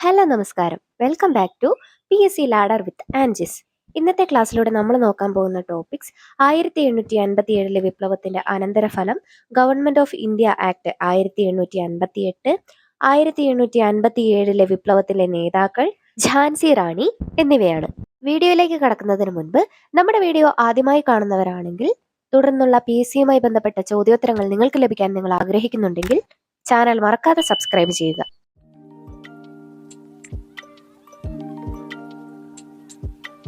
Hello നമസ്കാരം. Welcome back to P S C ladder with ആൻജിസ്. ഇന്നത്തെ ക്ലാസ്സിലൂടെ നമ്മൾ നോക്കാൻ പോകുന്ന ടോപ്പിക്സ് ആയിരത്തി എണ്ണൂറ്റി അൻപത്തി ഏഴിലെ വിപ്ലവത്തിന്റെ അനന്തരഫലം ഗവൺമെന്റ് ഓഫ് ഇന്ത്യ ആക്ട് ആയിരത്തി എണ്ണൂറ്റി അൻപത്തി എട്ട് ആയിരത്തി എണ്ണൂറ്റി അൻപത്തി ഏഴിലെ വിപ്ലവത്തിലെ നേതാക്കൾ ഝാൻസി റാണി എന്നിവയാണ്. വീഡിയോയിലേക്ക് കടക്കുന്നതിന് മുൻപ് നമ്മുടെ വീഡിയോ ആദ്യമായി കാണുന്നവരാണെങ്കിൽ തുടർന്നുള്ള പി എസ് സിയുമായി ബന്ധപ്പെട്ട ചോദ്യോത്തരങ്ങൾ നിങ്ങൾക്ക് ലഭിക്കാൻ നിങ്ങൾ ആഗ്രഹിക്കുന്നുണ്ടെങ്കിൽ ചാനൽ മറക്കാതെ സബ്സ്ക്രൈബ് ചെയ്യുക.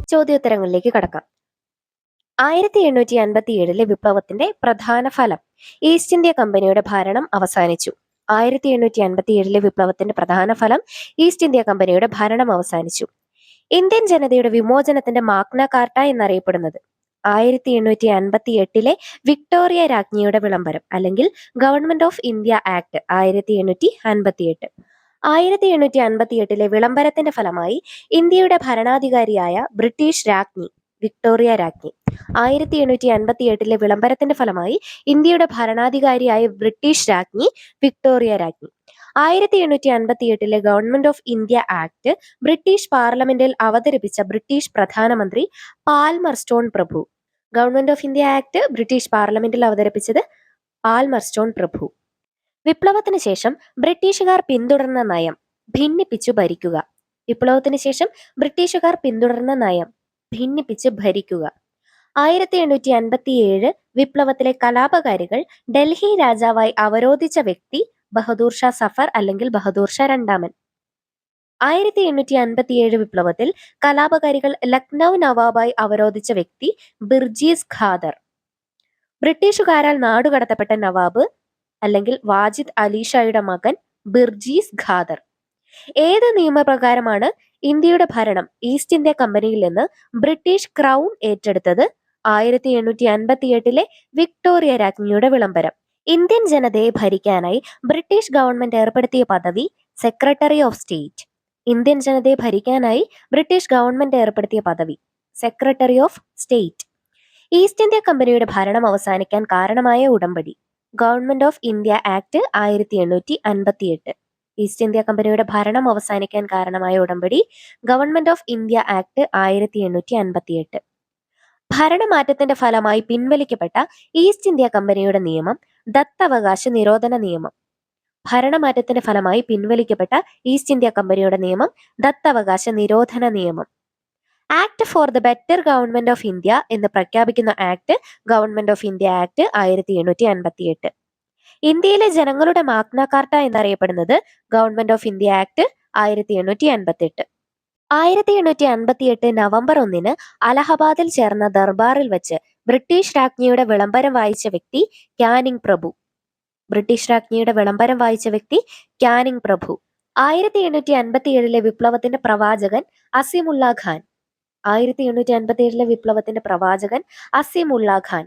ചോദ്യോത്തരങ്ങളിലേക്ക് കടക്കാം. ആയിരത്തി എണ്ണൂറ്റി അൻപത്തി ഏഴിലെ വിപ്ലവത്തിന്റെ പ്രധാന ഫലം ഈസ്റ്റ് ഇന്ത്യ കമ്പനിയുടെ ഭരണം അവസാനിച്ചു. ആയിരത്തി എണ്ണൂറ്റി അൻപത്തി ഏഴിലെ വിപ്ലവത്തിന്റെ പ്രധാന ഫലം ഈസ്റ്റ് ഇന്ത്യ കമ്പനിയുടെ ഭരണം അവസാനിച്ചു. ഇന്ത്യൻ ജനതയുടെ വിമോചനത്തിന്റെ മാഗ്ന കാർട്ട എന്നറിയപ്പെടുന്നത് ആയിരത്തി എണ്ണൂറ്റി അൻപത്തി എട്ടിലെ വിക്ടോറിയ രാജ്ഞിയുടെ വിളംബരം അല്ലെങ്കിൽ ഗവൺമെന്റ് ഓഫ് ഇന്ത്യ ആക്ട് ആയിരത്തി എണ്ണൂറ്റി അൻപത്തി എട്ട് ആയിരത്തി എണ്ണൂറ്റി അൻപത്തി എട്ടിലെ വിളംബരത്തിന്റെ ഫലമായി ഇന്ത്യയുടെ ഭരണാധികാരിയായ ബ്രിട്ടീഷ് രാജ്ഞി വിക്ടോറിയ രാജ്ഞി. ആയിരത്തി എണ്ണൂറ്റി അൻപത്തി എട്ടിലെ വിളംബരത്തിന്റെ ഫലമായി ഇന്ത്യയുടെ ഭരണാധികാരിയായ ബ്രിട്ടീഷ് രാജ്ഞി വിക്ടോറിയ രാജ്ഞി. ആയിരത്തി എണ്ണൂറ്റി അൻപത്തി എട്ടിലെ government of India act British പാർലമെന്റിൽ അവതരിപ്പിച്ച ബ്രിട്ടീഷ് പ്രധാനമന്ത്രി Palmerston Prabhu. Government of India act British പാർലമെന്റിൽ അവതരിപ്പിച്ചത് പാൽമർ സ്റ്റോൺ പ്രഭു. വിപ്ലവത്തിന് ശേഷം ബ്രിട്ടീഷുകാർ പിന്തുടർന്ന നയം ഭിന്നിപ്പിച്ചു ഭരിക്കുക. വിപ്ലവത്തിന് ശേഷം ബ്രിട്ടീഷുകാർ പിന്തുടർന്ന നയം ഭിന്നിപ്പിച്ച് ഭരിക്കുക. ആയിരത്തി എണ്ണൂറ്റി അൻപത്തി ഏഴ് വിപ്ലവത്തിലെ കലാപകാരികൾ ഡൽഹി രാജാവായി അവരോധിച്ച വ്യക്തി ബഹദൂർ ഷാ സഫർ അല്ലെങ്കിൽ ബഹദൂർ ഷാ രണ്ടാമൻ. ആയിരത്തി എണ്ണൂറ്റി അൻപത്തി ഏഴ് വിപ്ലവത്തിൽ കലാപകാരികൾ ലക്നൗ നവാബായി അവരോധിച്ച വ്യക്തി ബിർജീസ് ഖാദർ. ബ്രിട്ടീഷുകാരാൽ നാടുകടത്തപ്പെട്ട നവാബ് അല്ലെങ്കിൽ വാജിദ് അലിഷയുടെ മകൻ ബിർജീസ് ഖാദർ. ഏത് നിയമപ്രകാരമാണ് ഇന്ത്യയുടെ ഭരണം ഈസ്റ്റ് ഇന്ത്യ കമ്പനിയിൽ നിന്ന് ബ്രിട്ടീഷ് ക്രൗൺ ഏറ്റെടുത്തത്? ആയിരത്തി എണ്ണൂറ്റി അൻപത്തി എട്ടിലെ വിക്ടോറിയ രാജ്ഞിയുടെ വിളംബരം. ഇന്ത്യൻ ജനതയെ ഭരിക്കാനായി ബ്രിട്ടീഷ് ഗവൺമെന്റ് ഏർപ്പെടുത്തിയ പദവി സെക്രട്ടറി ഓഫ് സ്റ്റേറ്റ്. ഇന്ത്യൻ ജനതയെ ഭരിക്കാനായി ബ്രിട്ടീഷ് ഗവൺമെന്റ് ഏർപ്പെടുത്തിയ പദവി secretary of state. East India കമ്പനിയുടെ ഭരണം അവസാനിക്കാൻ കാരണമായ ഉടമ്പടി. ഗവൺമെന്റ് ഓഫ് ഇന്ത്യ ആക്ട് ആയിരത്തി എണ്ണൂറ്റി അൻപത്തി എട്ട് ഈസ്റ്റ് ഇന്ത്യ കമ്പനിയുടെ ഭരണം അവസാനിക്കാൻ കാരണമായ ഉടമ്പടി ഗവൺമെന്റ് ഓഫ് ഇന്ത്യ ആക്ട് ആയിരത്തി എണ്ണൂറ്റി അൻപത്തി എട്ട് ഭരണമാറ്റത്തിന്റെ ഫലമായി പിൻവലിക്കപ്പെട്ട ഈസ്റ്റ് ഇന്ത്യ കമ്പനിയുടെ നിയമം ദത്തവകാശ നിരോധന നിയമം. ഭരണമാറ്റത്തിന്റെ ഫലമായി പിൻവലിക്കപ്പെട്ട ഈസ്റ്റ് ഇന്ത്യ കമ്പനിയുടെ നിയമം ദത്തവകാശ നിരോധന നിയമം. Act for the better government of India എന്ന് പ്രഖ്യാപിക്കുന്ന act government of India act ആയിരത്തി എണ്ണൂറ്റി അൻപത്തി എട്ട് ഇന്ത്യയിലെ ജനങ്ങളുടെ മാഗ്നാകാർട്ട എന്നറിയപ്പെടുന്നത് ഗവൺമെന്റ് ഓഫ് ഇന്ത്യ ആക്ട് ആയിരത്തി എണ്ണൂറ്റി അൻപത്തി എട്ട് ആയിരത്തി എണ്ണൂറ്റി അൻപത്തി എട്ട് നവംബർ ഒന്നിന് അലഹബാദിൽ ചേർന്ന ദർബാറിൽ വെച്ച് ബ്രിട്ടീഷ് രാജ്ഞിയുടെ വിളംബരം വായിച്ച വ്യക്തി ക്യാനിങ് പ്രഭു. ബ്രിട്ടീഷ് രാജ്ഞിയുടെ വിളംബരം വായിച്ച വ്യക്തി ക്യാനിങ് പ്രഭു. ആയിരത്തി എണ്ണൂറ്റി അൻപത്തി ഏഴിലെ വിപ്ലവത്തിന്റെ പ്രവാചകൻ അസീമുല്ല ഖാൻ. ആയിരത്തി എണ്ണൂറ്റി അൻപത്തി ഏഴിലെ വിപ്ലവത്തിന്റെ പ്രവാചകൻ അസീമുള്ള ഖാൻ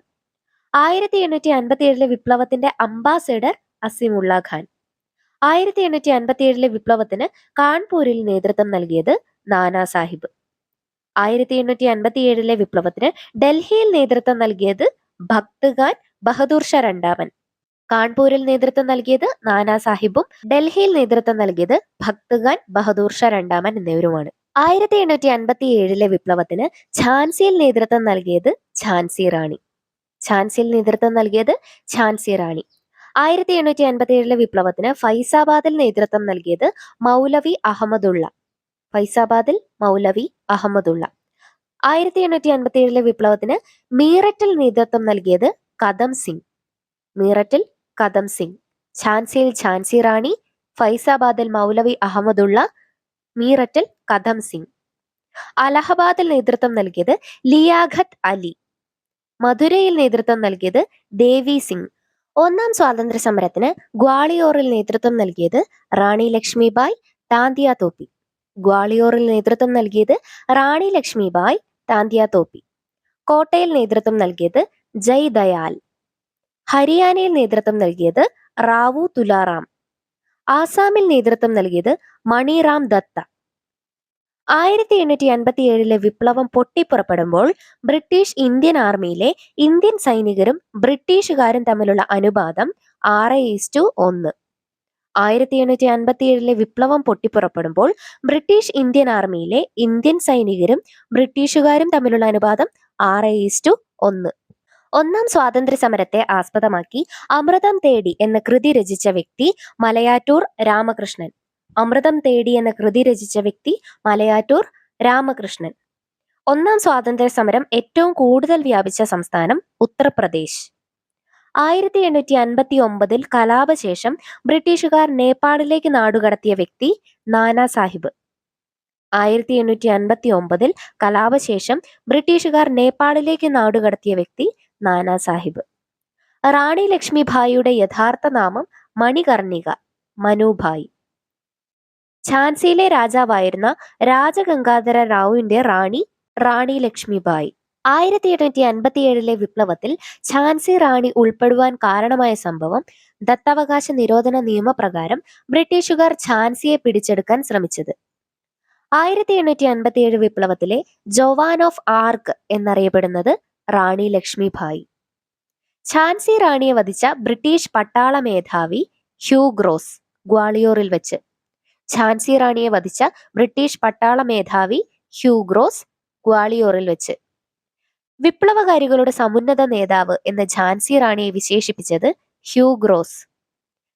ആയിരത്തി എണ്ണൂറ്റി അൻപത്തി ഏഴിലെ വിപ്ലവത്തിന്റെ അംബാസഡർ അസീമുള്ള ഖാൻ ആയിരത്തി എണ്ണൂറ്റി അൻപത്തി ഏഴിലെ വിപ്ലവത്തിന് കാൺപൂരിൽ നേതൃത്വം നൽകിയത് നാനാ സാഹിബ്. ആയിരത്തി എണ്ണൂറ്റി അൻപത്തി ഏഴിലെ വിപ്ലവത്തിന് ഡൽഹിയിൽ നേതൃത്വം നൽകിയത് ഭക്ത് ഖാൻ ബഹദൂർ ഷാ രണ്ടാമൻ. കാൺപൂരിൽ നേതൃത്വം നൽകിയത് നാനാ സാഹിബും ഡൽഹിയിൽ നേതൃത്വം നൽകിയത് ഭക്ത് ഖാൻ ബഹദൂർ ഷാ രണ്ടാമൻ എന്നിവരുമാണ്. ആയിരത്തി എണ്ണൂറ്റി അൻപത്തി ഏഴിലെ വിപ്ലവത്തിന് ഝാൻസിയിൽ നേതൃത്വം നൽകിയത് ഝാൻസി റാണി. ഝാൻസിയിൽ നേതൃത്വം നൽകിയത് ഝാൻസി റാണി. ആയിരത്തി എണ്ണൂറ്റി അൻപത്തി ഏഴിലെ വിപ്ലവത്തിന് ഫൈസാബാദിൽ നേതൃത്വം നൽകിയത് മൗലവി അഹമ്മദുള്ള. ഫൈസാബാദിൽ മൗലവി അഹമ്മദുള്ള. ആയിരത്തി എണ്ണൂറ്റി അൻപത്തി ഏഴിലെ വിപ്ലവത്തിന് മീററ്റിൽ നേതൃത്വം നൽകിയത് കദം സിംഗ്. മീററ്റിൽ കദം സിംഗ്. ഝാൻസിയിൽ ഝാൻസി റാണി ഫൈസാബാദിൽ മൗലവി അഹമ്മദുള്ള മീററ്റിൽ കദം സിംഗ്. അലഹബാദിൽ നേതൃത്വം നൽകിയത് ലിയാഖത്ത് അലി. മധുരയിൽ നേതൃത്വം നൽകിയത് ദേവി സിംഗ്. ഒന്നാം സ്വാതന്ത്ര്യ സമരത്തിന് ഗ്വാളിയോറിൽ നേതൃത്വം നൽകിയത് റാണി ലക്ഷ്മിബായ് താന്തിയ തോപ്പി. ഗ്വാളിയോറിൽ നേതൃത്വം നൽകിയത് റാണി ലക്ഷ്മിബായ് താന്തിയ തോപ്പി. കോട്ടയിൽ നേതൃത്വം നൽകിയത് ജയ് ദയാൽ. ഹരിയാനയിൽ നേതൃത്വം നൽകിയത് റാവു തുലാറാം. ആസാമിൽ നേതൃത്വം നൽകിയത് മണിറാം ദത്ത. ആയിരത്തി എണ്ണൂറ്റി അൻപത്തി ഏഴിലെ വിപ്ലവം പൊട്ടിപ്പുറപ്പെടുമ്പോൾ ബ്രിട്ടീഷ് ഇന്ത്യൻ ആർമിയിലെ ഇന്ത്യൻ സൈനികരും ബ്രിട്ടീഷുകാരും തമ്മിലുള്ള അനുപാതം ആറ് ഈസ്റ്റു ഒന്ന്. ആയിരത്തി എണ്ണൂറ്റി അൻപത്തി ഏഴിലെ വിപ്ലവം പൊട്ടിപ്പുറപ്പെടുമ്പോൾ ബ്രിട്ടീഷ് ഇന്ത്യൻ ആർമിയിലെ ഇന്ത്യൻ സൈനികരും ബ്രിട്ടീഷുകാരും തമ്മിലുള്ള അനുപാതം ആറ് ഈസ്റ്റു ഒന്ന്. ഒന്നാം സ്വാതന്ത്ര്യ സമരത്തെ ആസ്പദമാക്കി അമൃതം തേടി എന്ന കൃതി രചിച്ച വ്യക്തി മലയാറ്റൂർ രാമകൃഷ്ണൻ. അമൃതം തേടി എന്ന കൃതി രചിച്ച വ്യക്തി മലയാറ്റൂർ രാമകൃഷ്ണൻ. ഒന്നാം സ്വാതന്ത്ര്യ സമരം ഏറ്റവും കൂടുതൽ വ്യാപിച്ച സംസ്ഥാനം ഉത്തർപ്രദേശ്. ആയിരത്തി എണ്ണൂറ്റി അൻപത്തി ഒമ്പതിൽ കലാപശേഷം ബ്രിട്ടീഷുകാർ നേപ്പാളിലേക്ക് നാടുകടത്തിയ വ്യക്തി നാനാ സാഹിബ്. ആയിരത്തി എണ്ണൂറ്റി അൻപത്തി ഒമ്പതിൽ കലാപശേഷം ബ്രിട്ടീഷുകാർ നേപ്പാളിലേക്ക് നാടുകടത്തിയ വ്യക്തി നാനാ സാഹിബ്. റാണി ലക്ഷ്മിഭായിയുടെ യഥാർത്ഥ നാമം മണികർണിക മനുഭായ് ഝാൻസിയിലെ രാജാവായിരുന്ന രാജഗംഗാധര റാവുവിന്റെ റാണി റാണി ലക്ഷ്മിബായി. ആയിരത്തി എണ്ണൂറ്റി അൻപത്തിയേഴിലെ വിപ്ലവത്തിൽ ഝാൻസി റാണി ഉൾപ്പെടുവാൻ കാരണമായ സംഭവം ദത്തവകാശ നിരോധന നിയമപ്രകാരം ബ്രിട്ടീഷുകാർ ഝാൻസിയെ പിടിച്ചെടുക്കാൻ ശ്രമിച്ചത്. ആയിരത്തി എണ്ണൂറ്റി അൻപത്തിയേഴ് വിപ്ലവത്തിലെ ജോവാൻ ഓഫ് ആർക്ക് എന്നറിയപ്പെടുന്നത് റാണി ലക്ഷ്മിഭായി ഝാൻസി റാണിയെ വധിച്ച ബ്രിട്ടീഷ് പട്ടാള മേധാവി ഹ്യൂ ഗ്രോസ് ഗ്വാളിയോറിൽ വെച്ച്. ഝാൻസി റാണിയെ വധിച്ച ബ്രിട്ടീഷ് പട്ടാള മേധാവി ഹ്യൂഗ്രോസ് ഗ്വാളിയോറിൽ വെച്ച്. വിപ്ലവകാരികളുടെ സമുന്നത നേതാവ് എന്ന ഝാൻസി റാണിയെ വിശേഷിപ്പിച്ചത് ഹ്യൂഗ്രോസ്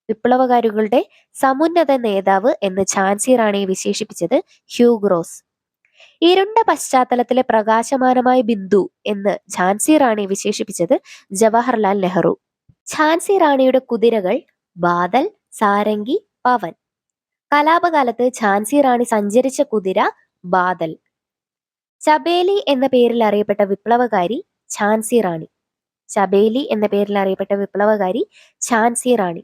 വിപ്ലവകാരികളുടെ സമുന്നത നേതാവ് എന്ന് ഝാൻസി റാണിയെ വിശേഷിപ്പിച്ചത് ഹ്യൂഗ്രോസ് ഇരുണ്ട പശ്ചാത്തലത്തിലെ പ്രകാശമാനമായ ബിന്ദു എന്ന് ഝാൻസി റാണിയെ വിശേഷിപ്പിച്ചത് ജവഹർലാൽ നെഹ്റു. ഝാൻസി റാണിയുടെ കുതിരകൾ ബാദൽ സാരംഗി പവൻ. കലാപകാലത്ത് ഝാൻസി റാണി സഞ്ചരിച്ച കുതിര ബാദൽ. ചബേലി എന്ന പേരിൽ അറിയപ്പെട്ട വിപ്ലവകാരി ഝാൻസി റാണി. ചബേലി എന്ന പേരിൽ അറിയപ്പെട്ട വിപ്ലവകാരി ഝാൻസി റാണി.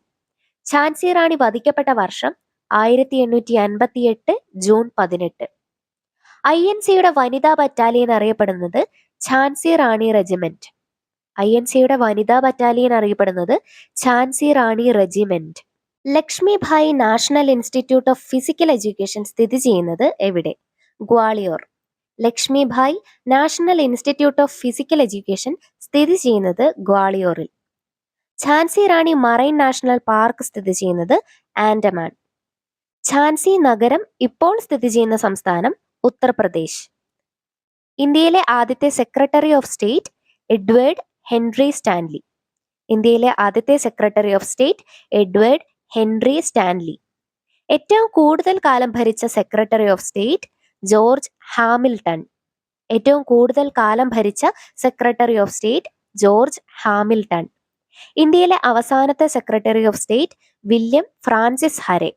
ഝാൻസി റാണി വധിക്കപ്പെട്ട വർഷം ആയിരത്തി എണ്ണൂറ്റി അൻപത്തി എട്ട് ജൂൺ പതിനെട്ട്. ഐ എൻ സിയുടെ വനിതാ ബറ്റാലിയൻ അറിയപ്പെടുന്നത് Jhansi Rani regiment. I N സിയുടെ വനിതാ ബറ്റാലിയൻ അറിയപ്പെടുന്നത് Jhansi Rani regiment. Lakshmibai national institute of physical education സ്ഥിതി ചെയ്യുന്നത് എവിടെ? Gwalior. Lakshmibai national institute of physical education സ്ഥിതി ചെയ്യുന്നത് ഗ്വാളിയോറിൽ. Jhansi Rani marine national park സ്ഥിതി ചെയ്യുന്നത് ആൻഡമാൻ. ഝാൻസി നഗരം ഇപ്പോൾ സ്ഥിതി ചെയ്യുന്ന സംസ്ഥാനം ഉത്തർപ്രദേശ്. ഇന്ത്യയിലെ ആദ്യത്തെ secretary of state Edward Henry Stanley. ഇന്ത്യയിലെ ആദ്യത്തെ secretary of state Edward Henry Stanley. ഏറ്റവും കൂടുതൽ കാലം ഭരിച്ച secretary of state George Hamilton. ഏറ്റവും കൂടുതൽ കാലം ഭരിച്ച secretary of state George Hamilton. ഇന്ത്യയിലെ അവസാനത്തെ secretary of state William Francis Hare.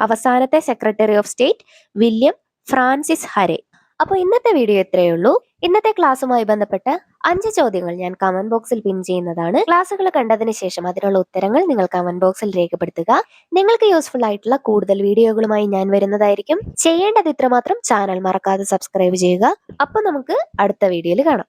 അവസാനത്തെ secretary of state William Francis Hare. അപ്പോൾ ഇന്നത്തെ വീഡിയോ ഇത്രയേ ഉള്ളൂ. ഇന്നത്തെ ക്ലാസ്സുമായി ബന്ധപ്പെട്ട് അഞ്ച് ചോദ്യങ്ങൾ ഞാൻ കമന്റ് ബോക്സിൽ പിൻ ചെയ്യുന്നതാണ്. ക്ലാസ്സുകൾ കണ്ടതിന് ശേഷം അതിനുള്ള ഉത്തരങ്ങൾ നിങ്ങൾ കമന്റ് ബോക്സിൽ രേഖപ്പെടുത്തുക. നിങ്ങൾക്ക് യൂസ്ഫുൾ ആയിട്ടുള്ള കൂടുതൽ വീഡിയോകളുമായി ഞാൻ വരുന്നതായിരിക്കും. ചെയ്യേണ്ടത് ഇത്രമാത്രം ചാനൽ മറക്കാതെ സബ്സ്ക്രൈബ് ചെയ്യുക. അപ്പൊ നമുക്ക് അടുത്ത വീഡിയോയിൽ കാണാം.